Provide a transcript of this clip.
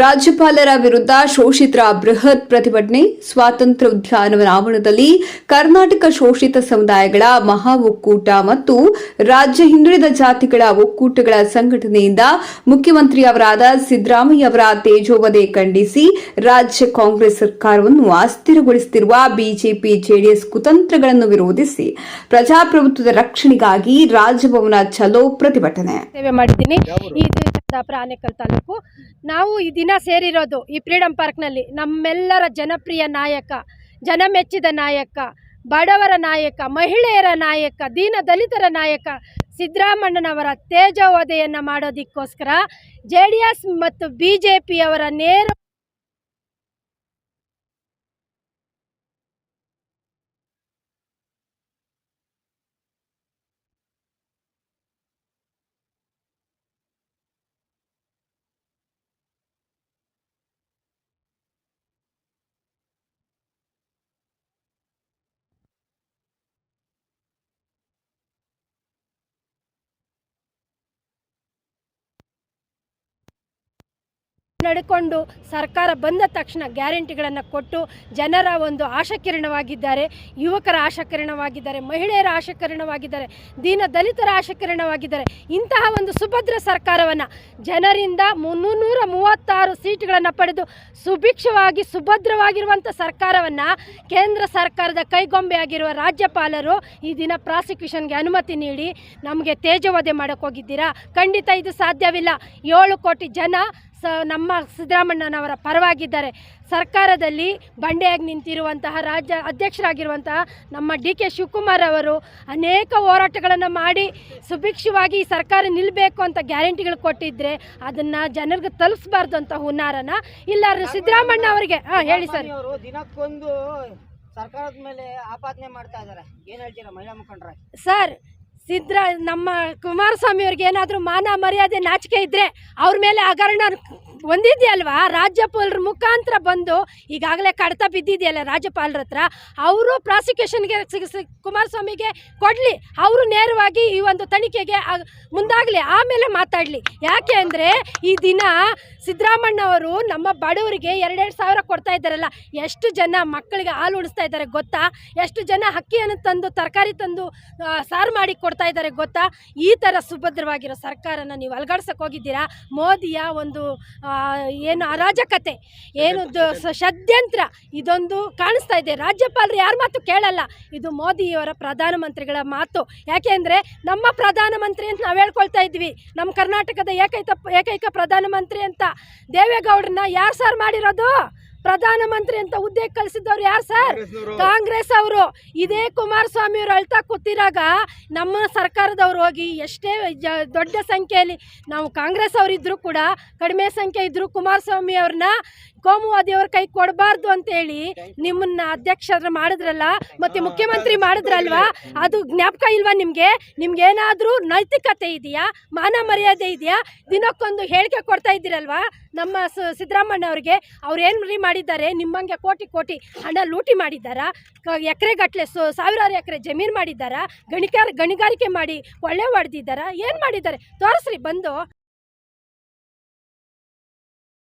ರಾಜ್ಯಪಾಲರ ವಿರುದ್ಧ ಶೋಷಿತರ ಬೃಹತ್ ಪ್ರತಿಭಟನೆ, ಸ್ವಾತಂತ್ರ್ಯ ಉದ್ಯಾನವನ ಆವರಣದಲ್ಲಿ ಕರ್ನಾಟಕ ಶೋಷಿತ ಸಮುದಾಯಗಳ ಮಹಾ ಒಕ್ಕೂಟ ಮತ್ತು ರಾಜ್ಯ ಹಿಂದುಳಿದ ಜಾತಿಗಳ ಒಕ್ಕೂಟಗಳ ಸಂಘಟನೆಯಿಂದ ಮುಖ್ಯಮಂತ್ರಿಯವರಾದ ಸಿದ್ದರಾಮಯ್ಯ ಅವರ ತೇಜೋವಧೆ ಖಂಡಿಸಿ ರಾಜ್ಯ ಕಾಂಗ್ರೆಸ್ ಸರ್ಕಾರವನ್ನು ಅಸ್ಥಿರಗೊಳಿಸುತ್ತಿರುವ ಬಿಜೆಪಿ, ಜೆಡಿಎಸ್ ಕುತಂತ್ರಗಳನ್ನು ವಿರೋಧಿಸಿ ಪ್ರಜಾಪ್ರಭುತ್ವದ ರಕ್ಷಣೆಗಾಗಿ ರಾಜಭವನ ಚಲೋ ಪ್ರತಿಭಟನೆ. ಮಾಡಿದ್ದೀನಿ. ತಾಲೂಕು. ನಾವು ಈ ಸೇರಿರೋದು ಈ ಫ್ರೀಡಂ ಪಾರ್ಕ್ನಲ್ಲಿ. ನಮ್ಮೆಲ್ಲರ ಜನಪ್ರಿಯ ನಾಯಕ, ಜನಮೆಚ್ಚಿದ ನಾಯಕ, ಬಡವರ ನಾಯಕ, ಮಹಿಳೆಯರ ನಾಯಕ, ದೀನ ದಲಿತರ ನಾಯಕ ಸಿದ್ದರಾಮಣ್ಣನವರ ತೇಜೋವಧೆಯನ್ನು ಮಾಡೋದಕ್ಕೋಸ್ಕರ ಜೆ ಮತ್ತು ಬಿ ಜೆ ಪಿಯವರ ನೇರ ನಡ್ಕೊಂಡು ಸರ್ಕಾರ ಬಂದ ತಕ್ಷಣ ಗ್ಯಾರಂಟಿಗಳನ್ನು ಕೊಟ್ಟು ಜನರ ಒಂದು ಆಶಕಿರಣವಾಗಿದ್ದಾರೆ ಯುವಕರ ಆಶಕಿರಣವಾಗಿದ್ದಾರೆ ಮಹಿಳೆಯರ ಆಶಕಿರಣವಾಗಿದ್ದಾರೆ ದೀನ ದಲಿತರ ಆಶಕಿರಣವಾಗಿದ್ದಾರೆ ಇಂತಹ ಒಂದು ಸುಭದ್ರ ಸರ್ಕಾರವನ್ನು ಜನರಿಂದ ಮುನ್ನೂರ ಮೂವತ್ತಾರು ಸೀಟ್ಗಳನ್ನು ಪಡೆದು ಸುಭಿಕ್ಷವಾಗಿ ಸುಭದ್ರವಾಗಿರುವಂಥ ಸರ್ಕಾರವನ್ನು ಕೇಂದ್ರ ಸರ್ಕಾರದ ಕೈಗೊಂಬೆಯಾಗಿರುವ ರಾಜ್ಯಪಾಲರು ಈ ದಿನ ಪ್ರಾಸಿಕ್ಯೂಷನ್ಗೆ ಅನುಮತಿ ನೀಡಿ ನಮಗೆ ತೇಜವಧೆ ಮಾಡೋಕ್ಕೋಗಿದ್ದೀರಾ ಖಂಡಿತ ಇದು ಸಾಧ್ಯವಿಲ್ಲ. ಏಳು ಕೋಟಿ ಜನ ಸ ನಮ್ಮ ಸಿದ್ದರಾಮಣ್ಣನವರ ಪರವಾಗಿದ್ದಾರೆ ಸರ್ಕಾರದಲ್ಲಿ ಬಂಡೆಯಾಗಿ ನಿಂತಿರುವಂತಹ ರಾಜ್ಯ ಅಧ್ಯಕ್ಷರಾಗಿರುವಂತಹ ನಮ್ಮ ಡಿ ಕೆ ಶಿವಕುಮಾರ್ ಅವರು ಅನೇಕ ಹೋರಾಟಗಳನ್ನು ಮಾಡಿ ಸುಭಿಕ್ಷವಾಗಿ ಈ ಸರ್ಕಾರ ನಿಲ್ಲಬೇಕು ಅಂತ ಗ್ಯಾರಂಟಿಗಳು ಕೊಟ್ಟಿದ್ದರೆ ಅದನ್ನು ಜನರಿಗೆ ತಲುಪಿಸಬಾರ್ದು ಅಂತ ಹುನ್ನಾರನ ಇಲ್ಲ ಸಿದ್ದರಾಮಣ್ಣ ಅವರಿಗೆ ಹಾಂ ಹೇಳಿ ಸರ್. ದಿನಕ್ಕೊಂದು ಸರ್ಕಾರದ ಮೇಲೆ ಆಪಾದನೆ ಮಾಡ್ತಾ ಇದ್ದಾರೆ. ಏನ್ ಹೇಳ್ತೀರಾ ಮಹಿಳಾ ಮುಖಂಡ್ರೆ? ಸರ್ ಸಿದ್ರ ನಮ್ಮ ಕುಮಾರಸ್ವಾಮಿ ಅವ್ರಿಗೆ ಏನಾದರೂ ಮಾನ ಮರ್ಯಾದೆ ನಾಚಿಕೆ ಇದ್ದರೆ ಅವ್ರ ಮೇಲೆ ಹಗರಣ ಹೊಂದಿದೆಯಲ್ವಾ ರಾಜ್ಯಪಾಲರ ಮುಖಾಂತರ ಬಂದು ಈಗಾಗಲೇ ಕಡತ ಬಿದ್ದಿದೆಯಲ್ಲ ರಾಜ್ಯಪಾಲರ ಹತ್ರ. ಅವರು ಪ್ರಾಸಿಕ್ಯೂಷನ್ಗೆ ಕುಮಾರಸ್ವಾಮಿಗೆ ಕೊಡಲಿ. ಅವರು ನೇರವಾಗಿ ಈ ಒಂದು ತನಿಖೆಗೆ ಮುಂದಾಗ್ಲಿ. ಆಮೇಲೆ ಮಾತಾಡಲಿ. ಯಾಕೆ ಅಂದರೆ ಈ ದಿನ ಸಿದ್ದರಾಮಣ್ಣ ಅವರು ನಮ್ಮ ಬಡವರಿಗೆ ಎರಡೆರಡು ಸಾವಿರ ಕೊಡ್ತಾ ಇದ್ದಾರಲ್ಲ. ಎಷ್ಟು ಜನ ಮಕ್ಕಳಿಗೆ ಹಾಲು ಉಣಿಸ್ತಾ ಇದ್ದಾರೆ ಗೊತ್ತಾ? ಎಷ್ಟು ಜನ ಹಕ್ಕಿಯನ್ನು ತಂದು, ತರಕಾರಿ ತಂದು ಸಾರು ಮಾಡಿ ಕೊಡ್ತಾ ಇದ್ದಾರೆ ಗೊತ್ತಾ? ಈ ಥರ ಸುಭದ್ರವಾಗಿರೋ ಸರ್ಕಾರನ ನೀವು ಅಲ್ಗಾಡ್ಸಕ್ಕೆ ಹೋಗಿದ್ದೀರಾ? ಮೋದಿಯ ಒಂದು ಏನು ಅರಾಜಕತೆ, ಏನು ಷಡ್ಯಂತ್ರ, ಇದೊಂದು ಕಾಣಿಸ್ತಾ ಇದೆ. ರಾಜ್ಯಪಾಲರು ಯಾರ ಮಾತು ಕೇಳಲ್ಲ. ಇದು ಮೋದಿಯವರ ಪ್ರಧಾನಮಂತ್ರಿಗಳ ಮಾತು. ಯಾಕೆಂದರೆ ನಮ್ಮ ಪ್ರಧಾನಮಂತ್ರಿ ಅಂತ ನಾವು ಹೇಳ್ಕೊಳ್ತಾ ಇದ್ವಿ. ನಮ್ಮ ಕರ್ನಾಟಕದ ಏಕೈಕ ಏಕೈಕ ಪ್ರಧಾನಮಂತ್ರಿ ಅಂತ ದೇವೇಗೌಡರನ್ನ ಯಾರು ಸರ್ ಮಾಡಿರೋದು? ಪ್ರಧಾನಮಂತ್ರಿ ಅಂತ ಹುದ್ದೆ ಕಳಿಸಿದ್ದವ್ರು ಯಾರು ಸರ್? ಕಾಂಗ್ರೆಸ್ ಅವರು. ಇದೇ ಕುಮಾರಸ್ವಾಮಿ ಅವರು ಅಳ್ತಾ ಕೂತಿರಾಗ ನಮ್ಮ ಸರ್ಕಾರದವ್ರು ಹೋಗಿ ಎಷ್ಟೇ ದೊಡ್ಡ ಸಂಖ್ಯೆಯಲ್ಲಿ ನಾವು ಕಾಂಗ್ರೆಸ್ ಅವರಿದ್ದರೂ ಕೂಡ ಕಡಿಮೆ ಸಂಖ್ಯೆ ಇದ್ದರೂ ಕುಮಾರಸ್ವಾಮಿ ಅವ್ರನ್ನ ಕೋಮುವಾದಿ ಅವ್ರ ಕೈ ಕೊಡಬಾರ್ದು ಅಂತೇಳಿ ನಿಮ್ಮನ್ನ ಅಧ್ಯಕ್ಷರ ಮಾಡಿದ್ರಲ್ಲ ಮತ್ತೆ ಮುಖ್ಯಮಂತ್ರಿ ಮಾಡಿದ್ರಲ್ವಾ? ಅದು ಜ್ಞಾಪಕ ಇಲ್ವಾ ನಿಮಗೆ? ನಿಮ್ಗೆ ಏನಾದರೂ ನೈತಿಕತೆ ಇದೆಯಾ? ಮಾನ ಮರ್ಯಾದೆ ಇದೆಯಾ? ದಿನಕ್ಕೊಂದು ಹೇಳಿಕೆ ಕೊಡ್ತಾ ಇದ್ದೀರಲ್ವಾ? ನಮ್ಮ ಸಿದ್ದರಾಮಣ್ಣ ಅವ್ರಿಗೆ ಅವ್ರು ಏನು ರೀ ಮಾಡಿದ್ದಾರೆ, ನಿಮ್ಮಂಗೆ ಕೋಟಿ ಕೋಟಿ ಹಣ ಲೂಟಿ ಮಾಡಿದ್ದಾರಾ? ಎಕರೆಗಟ್ಟಲೆ ಸೊ, ಸಾವಿರಾರು ಎಕರೆ ಜಮೀನು ಮಾಡಿದ್ದಾರ? ಗಣಿಗಾರ ಗಣಿಗಾರಿಕೆ ಮಾಡಿ ಒಳ್ಳೆ ಹೊಡೆದಿದ್ದಾರ ಏನು ಮಾಡಿದ್ದಾರೆ? ತೋರಿಸ್ರಿ ಬಂದು.